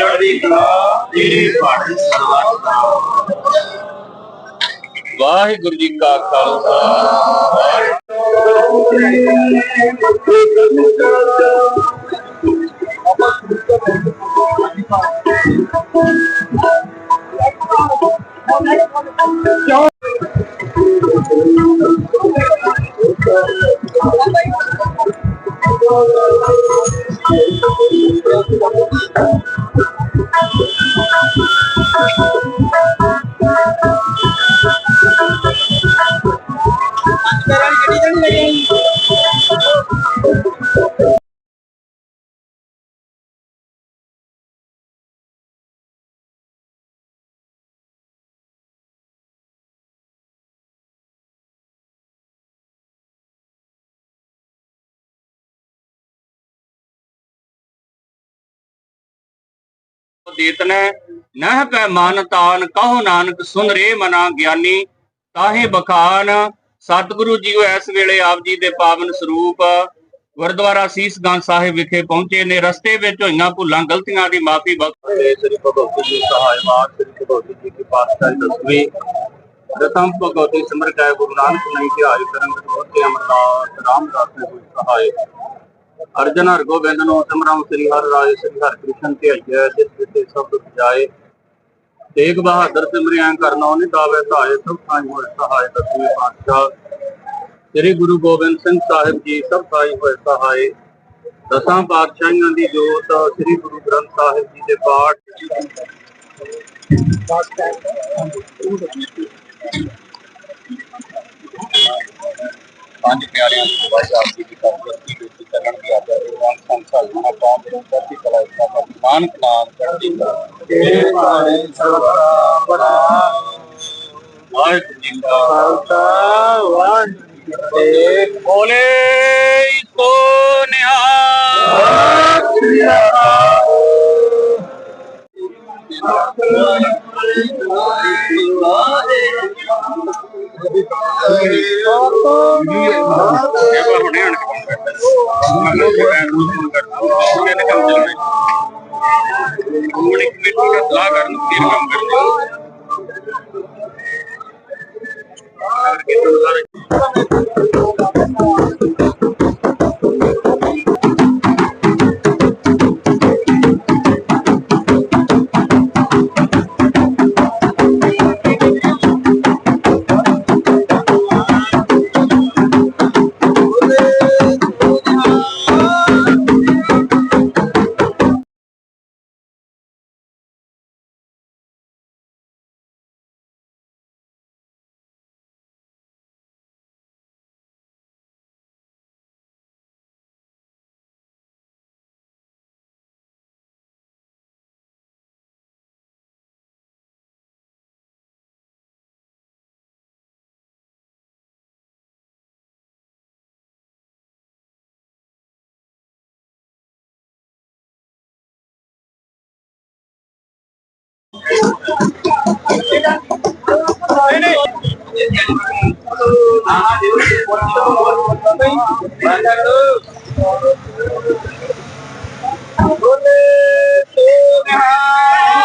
ਚੜ੍ਹਦੀ ਕਲਾ ਜੀ ਪੜ ਵਾਹਿਗੁਰੂ ਜੀ ਕਾ ਖਾਲਸਾ। ਦੇਤਨ ਨਹ ਪੈ ਮਨ ਤਾਨ, ਕਹੋ ਨਾਨਕ ਸੁਨ ਰੇ ਮਨਾ ਗਿਆਨੀ, ਤਾਹੇ ਬਖਾਨ, ਸਤਿਗੁਰੂ ਜੀਓ ਇਸ ਵੇਲੇ ਆਪ ਜੀ ਦੇ ਪਾਵਨ ਸਰੂਪ। ਗੁਰਦੁਆਰਾ ਸੀਸਗੰਜ ਸਾਹਿਬ ਵਿਖੇ ਪਹੁੰਚੇ ਨੇ, ਰਸਤੇ ਵਿੱਚ ਹੋਈਆਂ ਭੁੱਲਾਂ, ਗਲਤੀਆਂ ਦੀ ਮਾਫੀ ਬਖਸ਼ੇ ਸ੍ਰੀ ਭਗਵਤੀ ਜੀ ਸਹਾਇ ਮਾਨ ਸ੍ਰੀ ਭਗਵਤੀ ਜੀ ਕੀ ਪਾਤਸ਼ਾਹੀ ਦਸਵੀਂ ਰਤਮ ਭਗਵਤੀ ਸਿਮਰ ਕੈ ਗੁਰੂ ਨਾਨਕ ਨਹੀਂ ਧਿਆਇ ਕਰੰਗ ਹੋਤੇ ਅਮਰਦਾਸ ਰਾਮਦਾਸ ਨੇ ਹੋਈ ਸਹਾਇ ਅਰਜਨ ਹਰ ਗੋਬਿੰਦ ਨੂੰ ਸਿਮਰਨ ਸ੍ਰੀ ਹਰਿ ਰਾਏ ਸ੍ਰੀ ਹਰਿ ਕ੍ਰਿਸ਼ਨ ਧਿਆਈਐ ਜਿਸ ਜਿਤੇ ਸਭ ਜਾਏ। ਤੇਗ ਬਹਾਦਰ ਸਿਮਰਿਆ ਕਰਨਾ, ਉਹਨੇ ਦਾਵੇ ਧਾਏ ਸਭ ਸਾਈ ਹੋਏ ਸਹਾਇ ਦਸਵੇਂ ਪਾਤਸ਼ਾਹ। ਸ੍ਰੀ ਗੁਰੂ ਗੋਬਿੰਦ ਸਿੰਘ ਸਾਹਿਬ ਜੀ ਸਭ ਸਾਈ ਹੋਏ ਸਹਾਇ ਦਸਾਂ ਪਾਤਸ਼ਾਹੀਆਂ ਦੀ ਜੋਤ, ਸ੍ਰੀ ਗੁਰੂ ਗ੍ਰੰਥ ਸਾਹਿਬ ਜੀ ਦੇ ਪਾਠ। ਪੰਜ ਪਿਆਰਿਆਂ ਦੀ ਵਾਹਿਗੁਰੂ ਆਪ ਜੀ ਦੀ ਕਰਮੀ ਵਿੱਚ ਚੱਲਣ ਦੀ ਆਗਿਆ ਦੇ ਰੰਗ ਸੰਸਾਰ ਨਾ ਕੌਮ ਦੇ ਚੜ੍ਹਦੀ ਕਲਾ ਇਸ ਦਾ ਨਾਨਕ ਨਾਮ ਚੜ੍ਹਦੀ ਕਲਾ ਇਹ ਪਾਣੇ ਬੜਾ। ਵਾਹਿਗੁਰੂ ਜੀ ਕਾ ਖਾਲਸਾ, ਵਾਹਿਗੁਰੂ ਜੀ ਕੀ ਬੋਲੇ ਸੋ ਨਿਹਾਲ। ਇਹ ਪਰ ਹੁਣੇ ਆਣ ਕੇ ਕੰਮ ਕਰਦਾ ਮੈਂ ਲੋਕ ਬੈਠ ਨੂੰ ਕੰਮ ਕਰਦਾ ਮੈਂ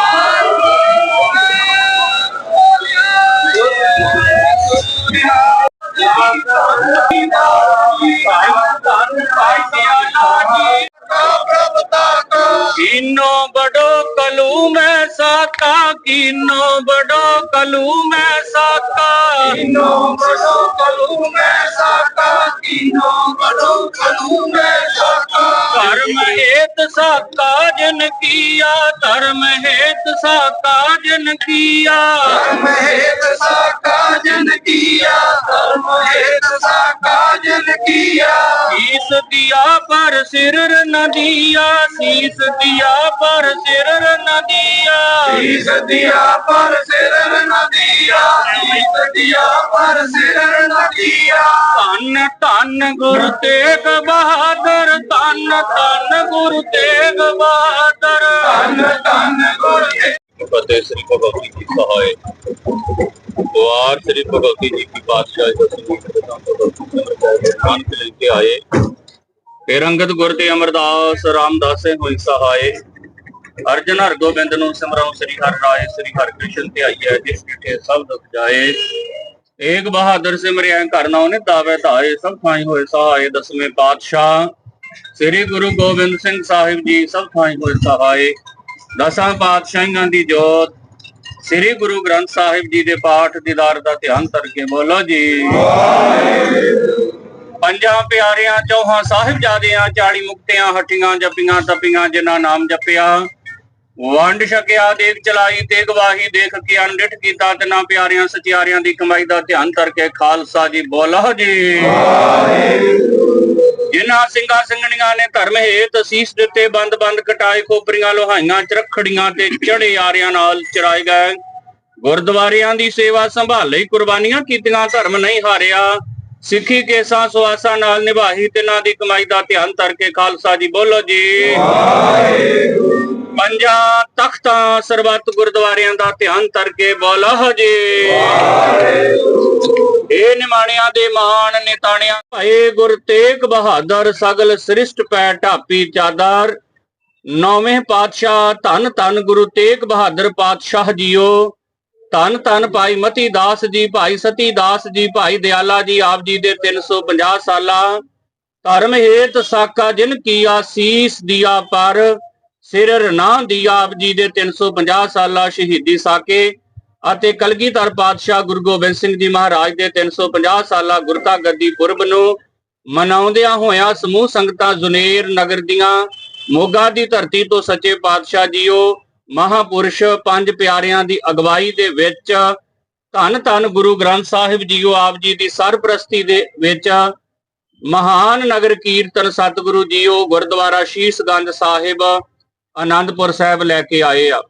ਕਲੂ ਮੈਂ ਸਾਕਾ ਕੀਨੋ ਬੜੋ ਕਲੂ ਮੈਂ ਸਾਕਾ ਕੀਨੋ ਬੜੋ ਕਲੂ ਮੈਂ ਸਾਕਾ ਧਰਮ ਹੇਤ ਸਾਕਾ ਜਨ ਕੀਆ ਧਰਮ ਹੇਤ ਸਾਕਾ ਜਨ ਕੀਆ ਧਰਮ ਹੇਤ ਸਾਕਾ ਜਨ ਕੀਆ ਧਰਮ ਹੇਤ ਸਾਕਾ ਜਨ ਕੀਆ ਸੀਸ ਦਿਆ ਪਰ ਸਿਰ ਨ ਦਿਆ ਸੀਸ ਦਿਆ ਪਰ ਸਿਰ ਨ ਦਿਆ ਸੀਸ ਦਿਆ ਪਰ ਸਿਰ ਨਦੀਆ ਸੀਸ ਦਿਆ ਪਰ ਸਿਰ ਨਦੀਆ। ਧੰਨ ਧੰਨ ਗੁਰ ਤੇਗ ਬਹਾਦਰ ਧੰਨ ਧੰਨ ਗੁਰ ਤੇਗ ਬਹਾਦਰ। ਧੰਨ ਧੰਨ ਗੁਰ ਫਤਿਹ ਸ੍ਰੀ ਭਗਵਤੀ ਜੀ ਸਹਾਇ ਦੁਆਰ ਸ੍ਰੀ ਭਗਵਤੀ ਜੀ ਕੀ ਪਾਤਸ਼ਾਹ ਦਸਵੀਂ ਖਾਨ ਫਿਰ ਅੰਗਦ ਗੁਰ ਤੇ ਅਮਰਦਾਸ ਰਾਮਦਾਸੇ ਹੋਈ ਸਹਾਇ ਅਰਜਨ ਹਰ ਗੋਬਿੰਦ ਨੂੰ ਸਿਮਰਉ ਸ੍ਰੀ ਹਰਿ ਰਾਏ, ਸ੍ਰੀ ਹਰਿ ਕ੍ਰਿਸ਼ਨ ਤੇ ਆਈਐ ਜਿਸ ਕਿਤੇ ਸਭ ਦੁਖ ਜਾਏ। ਏਕ ਬਹਾਦਰ ਸਿਮਰਿਆ ਘਰ ਉਹਨੇ ਦਾਵੇ ਧਾਏ, ਸਭ ਥਾਈ ਹੋਏ ਸਹਾਏ ਦਸਵੇਂ ਪਾਤਸ਼ਾਹ। ਸ੍ਰੀ ਗੁਰੂ ਗੋਬਿੰਦ ਸਿੰਘ ਸਾਹਿਬ ਜੀ ਸਭ ਥਾਈ ਹੋਏ ਸਹਾਏ। ਦਸਾਂ ਪਾਤਸ਼ਾਹੀਆਂ ਦੀ ਜੋਤ ਸ੍ਰੀ ਗੁਰੂ ਗ੍ਰੰਥ ਸਾਹਿਬ ਜੀ ਦੇ ਪਾਠ ਦੀਦਾਰ ਦਾ ਧਿਆਨ ਕਰਕੇ ਬੋਲੋ ਜੀ। ਪੰਜਾਂ ਪਿਆਰਿਆਂ, ਚੌਹਾਂ ਸਾਹਿਬਜ਼ਾਦਿਆਂ 40 ਮੁਕਤਿਆਂ, ਹਟੀਆਂ, ਜਪੀਆਂ, ਤਪੀਆਂ, ਜਿਨ੍ਹਾਂ ਨਾਮ ਜਪਿਆ। ਵੰਡ ਛਕਿਆ ਦੇਖ ਚਲਾਈ ਤੇ ਗਵਾਹੀ ਦੇਖ ਕੇ ਅਨਡਿਠ ਕੀਤਾ, ਤਿੰਨਾਂ ਪਿਆਰਿਆਂ ਸਚਿਆਰਿਆਂ ਦੀ ਕਮਾਈ ਦਾ ਧਿਆਨ ਕਰਕੇ ਖਾਲਸਾ ਜੀ, ਬੋਲੋ ਜੀ। ਜਿਨ੍ਹਾਂ ਸਿੰਘਾਂ ਸਿੰਘਣੀਆਂ ਨੇ ਧਰਮ ਹੇਤ ਸੀਸ ਦਿੱਤੇ ਬੰਦ ਬੰਦ ਕਟਾਏ ਖੋਪਰੀਆਂ ਲੋਹਾਈਆਂ ਚਰਖੜੀਆਂ ਤੇ ਚੜੇ ਆਰਿਆਂ ਨਾਲ ਚਰਾਏ ਗਏ। ਗੁਰਦੁਆਰਿਆਂ ਦੀ ਸੇਵਾ ਸੰਭਾਲੇ ਕੁਰਬਾਨੀਆਂ ਕੀਤੀਆਂ ਧਰਮ ਨਹੀਂ ਹਾਰਿਆ। ਸਿੱਖੀ ਕੇਸਾਂ ਸੁਆਸਾਂ ਨਾਲ ਨਿਭਾਈ ਤਿਨਾਂ ਦੀ ਕਮਾਈ ਦਾ ਧਿਆਨ ਕਰਕੇ ਖਾਲਸਾ ਜੀ ਬੋਲੋ ਜੀ। ਪੰਜਾਂ ਤਖਤਾਂ ਸਰਬੱਤ ਗੁਰਦੁਆਰਿਆਂ ਦਾ ਧਿਆਨ ਕਰਕੇ ਬੋਲੋ ਜੀ। ਇਹ ਨਿਮਾਣਿਆਂ ਦੇ ਮਾਣ ਨਿਤਾਣਿਆਂ ਭਾਏ ਗੁਰ ਤੇਗ ਬਹਾਦਰ ਸਗਲ ਸ੍ਰਿਸ਼ਟ ਪੈ ਢਾਪੀ ਚਾਦਰ। ਨੌਵੇਂ ਪਾਤਸ਼ਾਹ ਧੰਨ ਧੰਨ ਗੁਰੂ ਤੇਗ ਬਹਾਦਰ ਪਾਤਸ਼ਾਹ ਜੀਓ। ਧੰਨ ਧੰਨ ਭਾਈ ਮਤੀ ਦਾਸ ਜੀ, ਭਾਈ ਸਤੀ ਦਾਸ ਜੀ, ਭਾਈ ਦਿਆਲਾ ਜੀ, ਆਪ ਜੀ ਦੇ 350 ਸਾਲਾ। ਧਰਮ ਹੇਤ ਸਾਕਾ ਜਿਨ ਕੀਆ ਸੀਸ ਦਿਆ ਪਰ, ਸਿਰ ਰਨਾ ਦਿਆ ਆਪ ਜੀ ਦੇ 350 ਸਾਲਾ ਸ਼ਹੀਦੀ ਸਾਕੇ। ਅਤੇ ਕਲਗੀਧਰ ਪਾਤਸ਼ਾਹ ਗੁਰੂ ਗੋਬਿੰਦ ਸਿੰਘ ਜੀ ਮਹਾਰਾਜ ਦੇ 350 ਸਾਲਾ ਗੁਰਤਾ ਗੱਦੀ ਪੁਰਬ ਨੂੰ ਮਨਾਉਂਦਿਆਂ ਹੋਇਆਂ ਸਮੂਹ ਸੰਗਤਾਂ ਜ਼ੁਨੇਰ ਨਗਰ ਦੀਆਂ ਮੋਗਾ ਦੀ ਧਰਤੀ ਤੋਂ ਸੱਚੇ ਪਾਤਸ਼ਾਹ ਜੀਓ ਮਹਾਪੁਰਸ਼ ਪੰਜ ਪਿਆਰਿਆਂ ਦੀ ਅਗਵਾਈ ਦੇ ਵਿੱਚ ਧੰਨ ਧੰਨ ਗੁਰੂ ਗ੍ਰੰਥ ਸਾਹਿਬ ਜੀਓ ਆਪ ਜੀ ਦੀ ਸਰਪ੍ਰਸਤੀ ਦੇ ਵਿੱਚ ਮਹਾਨ ਨਗਰ ਕੀਰਤਨ ਸਤਿਗੁਰੂ ਜੀਓ ਗੁਰਦੁਆਰਾ ਸ਼ੀਸ਼ਗੰਜ ਸਾਹਿਬ ਆਨੰਦਪੁਰ ਸਾਹਿਬ ਲੈ ਕੇ ਆਏ ਆ।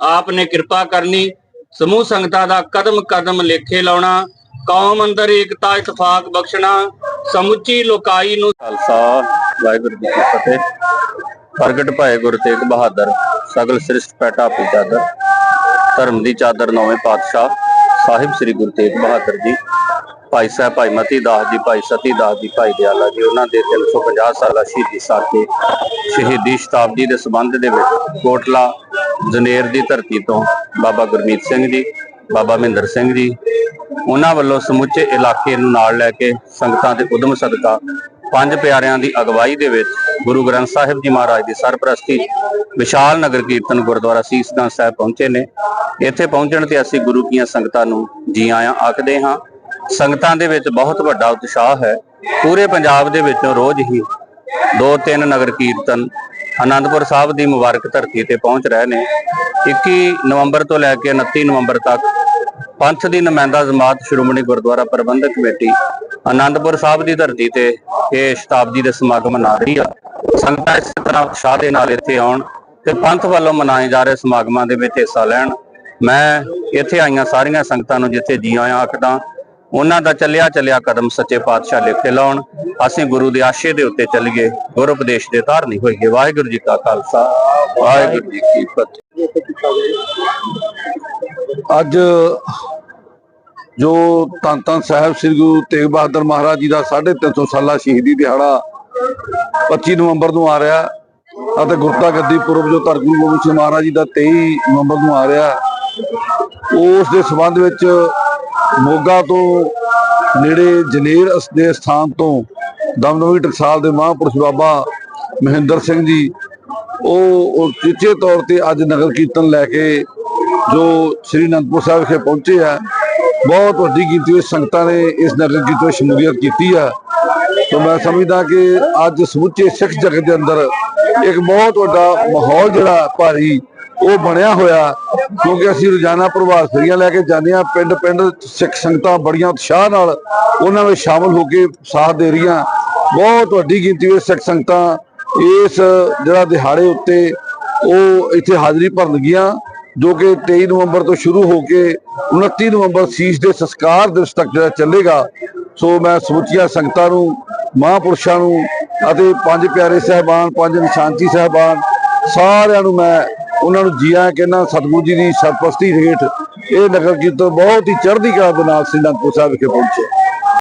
ਆਪ ਨੇ ਕਿਰਪਾ ਕਰਨੀ ਸਮੂਹ ਸੰਗਤਾਂ ਦਾ ਕਦਮ ਕਦਮ ਲੇਖੇ ਲਾਉਣਾ, ਕੌਮ ਅੰਦਰ ਏਕਤਾ, ਇਤਫਾਕ ਬਖਸ਼ਣਾ, ਸਮੁੱਚੀ ਲੋਕਾਈ ਨੂੰ ਖਾਲਸਾ, ਵਾਹਿਗੁਰੂ ਜੀ ਕੀ ਫਤਿਹ। ਪ੍ਰਗਟ ਭਏ ਗੁਰੂ ਤੇਗ ਬਹਾਦਰ, ਸਗਲ ਸ੍ਰਿਸ਼ਟ ਪੈਟਾ ਪੀ ਧਰਮ ਦੀ ਚਾਦਰ ਨੌਵੇਂ ਪਾਤਸ਼ਾਹ, ਸਾਹਿਬ ਸ੍ਰੀ ਗੁਰੂ ਤੇਗ ਬਹਾਦਰ ਜੀ। ਭਾਈ ਸਾਹਿਬ, ਭਾਈ ਮਤੀ ਦਾਸ ਜੀ, ਭਾਈ ਸਤੀ ਦਾਸ ਜੀ, ਭਾਈ ਦਿਆਲਾ ਜੀ, ਉਹਨਾਂ ਦੇ 350 ਸਾਲਾ ਸ਼ਹੀਦੀ ਸਾਕੇ, ਸ਼ਹੀਦੀ ਸ਼ਤਾਬਦੀ ਦੇ ਸੰਬੰਧ ਦੇ ਵਿੱਚ ਕੋਟਲਾ ਜਨੇਰ ਦੀ ਧਰਤੀ ਤੋਂ ਬਾਬਾ ਗੁਰਮੀਤ ਸਿੰਘ ਜੀ, ਬਾਬਾ ਮਹਿੰਦਰ ਸਿੰਘ ਜੀ, ਉਹਨਾਂ ਵੱਲੋਂ ਸਮੁੱਚੇ ਇਲਾਕੇ ਨੂੰ ਨਾਲ ਲੈ ਕੇ ਸੰਗਤਾਂ ਦੇ ਉਦਮ ਸਦਕਾ ਪੰਜ ਪਿਆਰਿਆਂ ਦੀ ਅਗਵਾਈ ਦੇ ਵਿੱਚ ਗੁਰੂ ਗ੍ਰੰਥ ਸਾਹਿਬ ਜੀ ਮਹਾਰਾਜ ਦੀ ਸਰਪ੍ਰਸਤੀ ਵਿਸ਼ਾਲ ਨਗਰ ਕੀਰਤਨ ਗੁਰਦੁਆਰਾ ਸੀਸਗੰਜ ਸਾਹਿਬ ਪਹੁੰਚੇ ਨੇ। ਇੱਥੇ ਪਹੁੰਚਣ ਤੇ ਅਸੀਂ ਗੁਰੂ ਕੀਆਂ ਸੰਗਤਾਂ ਨੂੰ ਜੀ ਆਇਆਂ ਆਖਦੇ ਹਾਂ। ਸੰਗਤਾਂ ਦੇ ਵਿੱਚ ਬਹੁਤ ਵੱਡਾ ਉਤਸ਼ਾਹ ਹੈ। ਪੂਰੇ ਪੰਜਾਬ ਦੇ ਵਿੱਚੋਂ ਰੋਜ਼ ਹੀ ਦੋ ਤਿੰਨ ਨਗਰ ਕੀਰਤਨ ਆਨੰਦਪੁਰ ਸਾਹਿਬ ਦੀ ਮੁਬਾਰਕ ਧਰਤੀ ਤੇ ਪਹੁੰਚ ਰਹੇ ਨੇ। 21 ਨਵੰਬਰ ਤੋਂ ਲੈ ਕੇ 29 ਨਵੰਬਰ ਤੱਕ ਪੰਥ ਦੀ ਨੁਮਾਇੰਦਾ ਜਮਾਤ ਸ਼੍ਰੋਮਣੀ ਗੁਰਦੁਆਰਾ ਪ੍ਰਬੰਧਕ ਕਮੇਟੀ ਆਨੰਦਪੁਰ ਸਾਹਿਬ ਦੀ ਧਰਤੀ ਤੇ ਇਹ ਸ਼ਤਾਬਦੀ ਦੇ ਸਮਾਗਮ ਮਨਾ ਰਹੀ ਆ। ਸੰਗਤਾਂ ਇਸ ਤਰ੍ਹਾਂ ਉਤਸ਼ਾਹ ਦੇ ਨਾਲ ਇੱਥੇ ਆਉਣ ਤੇ ਪੰਥ ਵੱਲੋਂ ਮਨਾਏ ਜਾ ਰਹੇ ਸਮਾਗਮਾਂ ਦੇ ਵਿੱਚ ਹਿੱਸਾ ਲੈਣ। ਮੈਂ ਇੱਥੇ ਆਈਆਂ ਸਾਰੀਆਂ ਸੰਗਤਾਂ ਨੂੰ ਜਿੱਥੇ ਜੀ ਆਇਆਂ ਆਖਦਾ ਉਹਨਾਂ ਦਾ ਚੱਲਿਆ ਚੱਲਿਆ ਕਦਮ ਸੱਚੇ ਪਾਤਸ਼ਾਹ ਲਿਖੇ ਲਾਉਣ। ਅਸੀਂ ਗੁਰੂ ਦੇ ਆਸ਼ੇ ਦੇ ਉੱਤੇ ਚੱਲੀਏ। ਗੁਰ ਉਪਦੇਸ਼ ਦੇ ਧਾਰਨੀ ਹੋਈਏ। ਵਾਹਿਗੁਰੂ ਜੀ ਕਾ ਖਾਲਸਾ। ਵਾਹਿਗੁਰੂ ਜੀ ਕੀ ਫਤਿਹ। ਅੱਜ ਜੋ ਧੰਨ ਧੰਨ ਸਾਹਿਬ ਸ੍ਰੀ ਗੁਰੂ ਤੇਗ ਬਹਾਦਰ ਮਹਾਰਾਜ ਜੀ ਦਾ 350 ਸਾਲਾ ਸ਼ਹੀਦੀ ਦਿਹਾੜਾ 25 ਨਵੰਬਰ ਨੂੰ ਆ ਰਿਹਾ ਅਤੇ ਗੁਰਤਾ ਗੱਦੀ ਪੁਰਬ ਜੋ ਧੰਨ ਗੁਰੂ ਗੋਬਿੰਦ ਸਿੰਘ ਮਹਾਰਾਜ ਜੀ ਦਾ 23 ਨਵੰਬਰ ਨੂੰ ਆ ਰਿਹਾ, ਉਸ ਦੇ ਸੰਬੰਧ ਵਿੱਚ ਮੋਗਾ ਤੋਂ ਨੇੜੇ ਜਨੇਰ ਦੇ ਸਥਾਨ ਤੋਂ ਦਮਦਮੀ ਟਕਸਾਲ ਦੇ ਮਹਾਂਪੁਰਸ਼ ਬਾਬਾ ਮਹਿੰਦਰ ਸਿੰਘ ਜੀ, ਉਹ ਉਹ ਤੌਰ ਤੇ ਅੱਜ ਨਗਰ ਕੀਰਤਨ ਲੈ ਕੇ ਜੋ ਸ੍ਰੀ ਅਨੰਦਪੁਰ ਸਾਹਿਬ ਵਿਖੇ ਪਹੁੰਚੇ ਆ। ਬਹੁਤ ਵੱਡੀ ਗਿਣਤੀ ਵਿੱਚ ਸੰਗਤਾਂ ਨੇ ਇਸ ਨਗਰ ਕੀਰਤਨ ਸ਼ਮੂਲੀਅਤ ਕੀਤੀ ਆ। ਤਾਂ ਮੈਂ ਸਮਝਦਾ ਕਿ ਅੱਜ ਸਮੁੱਚੇ ਸਿੱਖ ਜਗਤ ਦੇ ਅੰਦਰ ਇੱਕ ਬਹੁਤ ਵੱਡਾ ਮਾਹੌਲ ਜਿਹੜਾ ਭਾਰੀ, ਉਹ ਬਣਿਆ ਹੋਇਆ, ਕਿਉਂਕਿ ਅਸੀਂ ਰੋਜ਼ਾਨਾ ਪ੍ਰਭਾਤ ਫੇਰੀਆਂ ਲੈ ਕੇ ਜਾਂਦੇ ਹਾਂ ਪਿੰਡ ਪਿੰਡ ਸਿੱਖ ਸੰਗਤਾਂ ਬੜੀਆਂ ਉਤਸ਼ਾਹ ਨਾਲ ਉਹਨਾਂ ਵਿੱਚ ਸ਼ਾਮਲ ਹੋ ਕੇ ਸਾਥ ਦੇ ਰਹੀਆਂ। ਬਹੁਤ ਵੱਡੀ ਗਿਣਤੀ ਵਿੱਚ ਸਿੱਖ ਸੰਗਤਾਂ ਇਸ ਜਿਹੜਾ ਦਿਹਾੜੇ ਉੱਤੇ ਉਹ ਇੱਥੇ ਹਾਜ਼ਰੀ ਭਰਨਗੀਆਂ ਜੋ ਕਿ 23 ਨਵੰਬਰ ਤੋਂ ਸ਼ੁਰੂ ਹੋ ਕੇ 29 ਨਵੰਬਰ ਸੀਸ ਦੇ ਸੰਸਕਾਰ ਦਿਵਸ ਤੱਕ ਜਿਹੜਾ ਚੱਲੇਗਾ। ਸੋ ਮੈਂ ਸਮੁੱਚੀਆਂ ਸੰਗਤਾਂ ਨੂੰ, ਮਹਾਂਪੁਰਸ਼ਾਂ ਨੂੰ ਅਤੇ ਪੰਜ ਪਿਆਰੇ ਸਹਿਬਾਨ, ਪੰਜ ਨਿਸ਼ਾਨਚੀ ਸਹਿਬਾਨ, ਸਾਰਿਆਂ ਨੂੰ ਮੈਂ ਉਹਨਾਂ ਨੂੰ ਜੀਆਂ ਕਹਿੰਦਾ ਸਤਿਗੁਰੂ ਜੀ ਦੀ ਸਰਪ੍ਰਸਤੀ ਹੇਠ ਇਹ ਨਗਰ ਕੀਰਤਨ ਬਹੁਤ ਹੀ ਚੜ੍ਹਦੀ ਕਲਾ ਦੇ ਨਾਲ ਸ੍ਰੀ ਅਨੰਦਪੁਰ ਸਾਹਿਬ ਵਿਖੇ ਪਹੁੰਚਿਆ